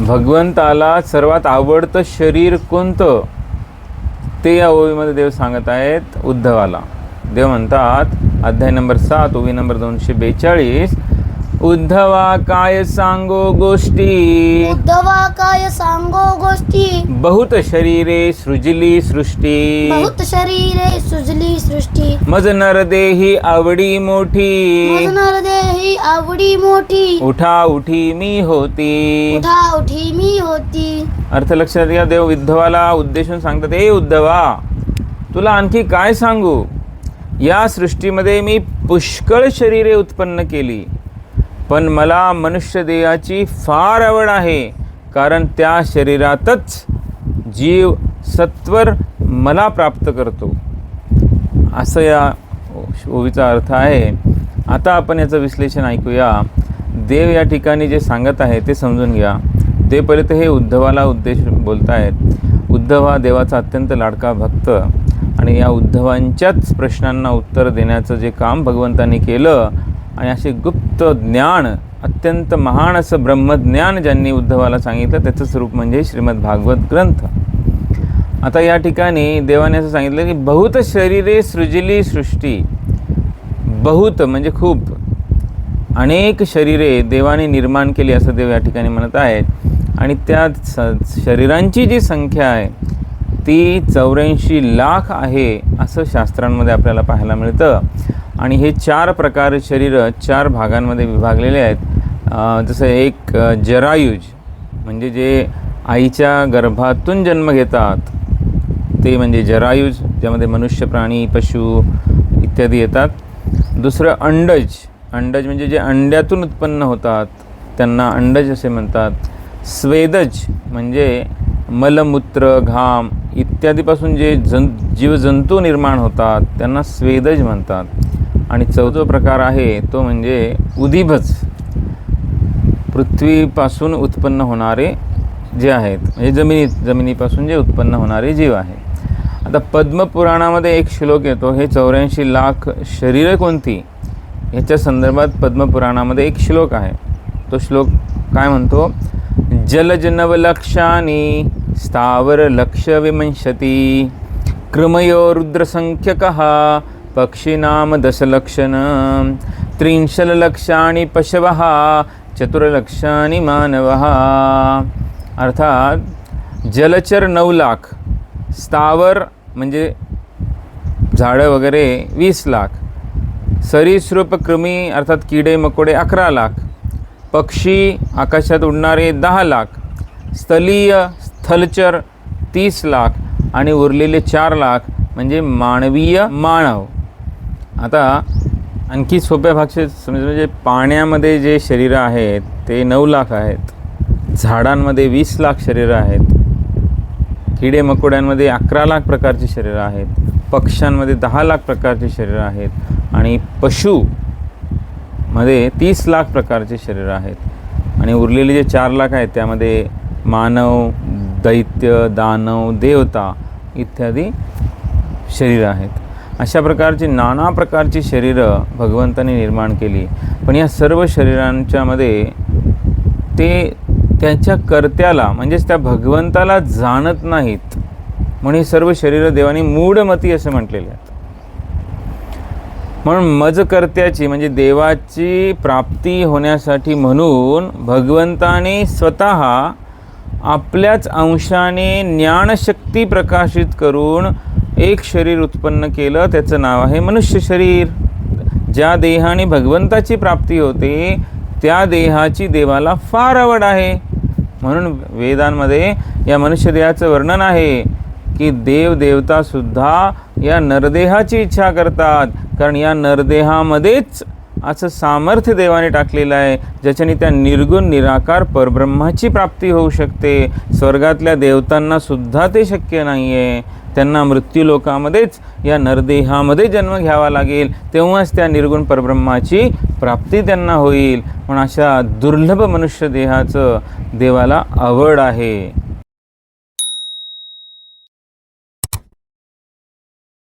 भगवंताला सर्वात आवडतं शरीर कोणतं? ते या ओवीमध्ये देव सांगत आहेत उद्धवाला. देव म्हणतात अध्याय नंबर सात ओवी नंबर दोनशे बेचाळीस उद्धवा काय सांगो गोष्टी? उद्धवा काय सांगो गोष्टी? बहुत शरीरे सृजली सृष्टी. बहुत शरीरे सुजली सृष्टी. मज नरदेही आवडी मोठी. मजनर देही आवडी मोठी. उठा उठी मी होती. उठा उठी मी होती. अर्थ लक्षात घ्या देव उद्धवाला उद्देशून सांगतात ए उद्धवा तुला आणखी काय सांगू? या सृष्टीमध्ये मी पुष्कळ शरीरे उत्पन्न केली. पण मला मनुष्य देहाची फार आवड आहे कारण त्या शरीरातच जीव सत्वर मला प्राप्त करतो. असं या ओवीचा अर्थ आहे. आता आपण याचं विश्लेषण ऐकूया. देव या ठिकाणी जे सांगत आहे ते समजून घ्या. तेपर्यंत हे उद्धवाला उद्देश बोलत आहेत उद्धव हा देवाचा अत्यंत लाडका भक्त आणि या उद्धवांच्याच प्रश्नांना उत्तर देण्याचं जे काम भगवंतांनी केलं आणि असे गुप्त ज्ञान अत्यंत महान असं ब्रह्मज्ञान ज्यांनी उद्धवाला सांगितलं त्याचं स्वरूप म्हणजे श्रीमद भागवत ग्रंथ. आता या ठिकाणी देवाने असं सांगितलं की बहुत शरीरे सृजली सृष्टी. बहुत म्हणजे खूप. अनेक शरीरे देवाने निर्माण केली असं देव या ठिकाणी म्हणत आहेत. आणि त्या स शरीरांची जी संख्या आहे ती चौऱ्याऐंशी लाख आहे असं शास्त्रांमध्ये आपल्याला पाहायला मिळतं. आणि हे चार प्रकार शरीरं चार भागांमध्ये विभागलेले आहेत. जसं एक जरायुज म्हणजे जे आईच्या गर्भातून जन्म घेतात ते म्हणजे जरायुज ज्यामध्ये मनुष्य प्राणी पशु इत्यादी येतात. दुसरं अंडज अंडज म्हणजे जे अंड्यातून उत्पन्न होतात त्यांना अंडज असे म्हणतात. स्वेदज म्हणजे मलमूत्र घाम इत्यादीपासून जे जन जीवजंतू निर्माण होतात त्यांना स्वेदज म्हणतात. आणि चौथा प्रकार आहे तो म्हणजे उदिभज पृथ्वीपासून उत्पन्न होणारे जे आहेत म्हणजे जमिनीत जमिनीपासून जे उत्पन्न होणारे जीव आहे आता पद्मपुराणामध्ये एक श्लोक येतो हे चौऱ्याऐंशी लाख शरीरं कोणती? ह्याच्या संदर्भात पद्मपुराणामध्ये एक श्लोक आहे. तो श्लोक काय म्हणतो? जलजनवलक्षानी स्थावर लक्ष विमंशती क्रमयो रुद्रसंख्यक पक्षिणाम दशलक्षण त्रिंशल्लक्षाणि पशवः चतुर्लक्षाणि मानवः। अर्थात जलचर नऊ लाख स्थावर म्हणजे झाडं वगैरे वीस लाख सरीसृप कृमी अर्थात किडे मकोडे अकरा लाख पक्षी आकाशात उडणारे दहा लाख स्थलीय स्थलचर तीस लाख आणि उरलेले चार लाख म्हणजे मानवीय मानव. आता आणखी सोप्या भाषेत समजा म्हणजे पाण्यामध्ये जे शरीरं आहेत ते नऊ लाख आहेत. झाडांमध्ये वीस लाख शरीरं आहेत. किडे मकोड्यांमध्ये अकरा लाख प्रकारची शरीरं आहेत. पक्ष्यांमध्ये दहा लाख प्रकारची शरीरं आहेत. आणि पशु मध्ये तीस लाख प्रकारचे शरीरं आहेत. आणि उरलेले जे चार लाख आहेत त्यामध्ये मानव दैत्य दानव देवता इत्यादी शरीरं आहेत. अशा प्रकारची नाना प्रकारची शरीरं भगवंताने निर्माण केली. पण या सर्व शरीरांच्यामध्ये ते त्याच्या कर्त्याला म्हणजेच त्या भगवंताला जाणत नाहीत. म्हणून ही सर्व शरीरं देवाने मूढमती असं म्हटलेले आहेत. म्हणून मजकर्त्याची म्हणजे देवाची प्राप्ती होण्यासाठी म्हणून भगवंताने स्वतः आपल्याच अंशाने ज्ञानशक्ती प्रकाशित करून एक शरीर उत्पन्न केलं त्याचं नाव आहे मनुष्य शरीर. ज्या देहाने भगवंताची प्राप्ती होते त्या देहाची देवाला फार आवड आहे. म्हणून वेदांमध्ये या मनुष्य देहाचं वर्णन आहे की देव देवतासुद्धा या नरदेहाची इच्छा करतात. कारण या नरदेहामध्येच असं सामर्थ्य देवाने टाकलेलं आहे ज्याच्याने त्या निर्गुण निराकार परब्रह्माची प्राप्ती होऊ शकते. स्वर्गातल्या देवतांना सुद्धा ते शक्य नाही आहे त्यांना मृत्यूलोकामध्येच या नरदेहामध्ये जन्म घ्यावा लागेल. तेव्हाच त्या निर्गुण परब्रह्माची प्राप्ती त्यांना होईल. पण अशा दुर्लभ मनुष्य देहाचं देवाला आवड आहे.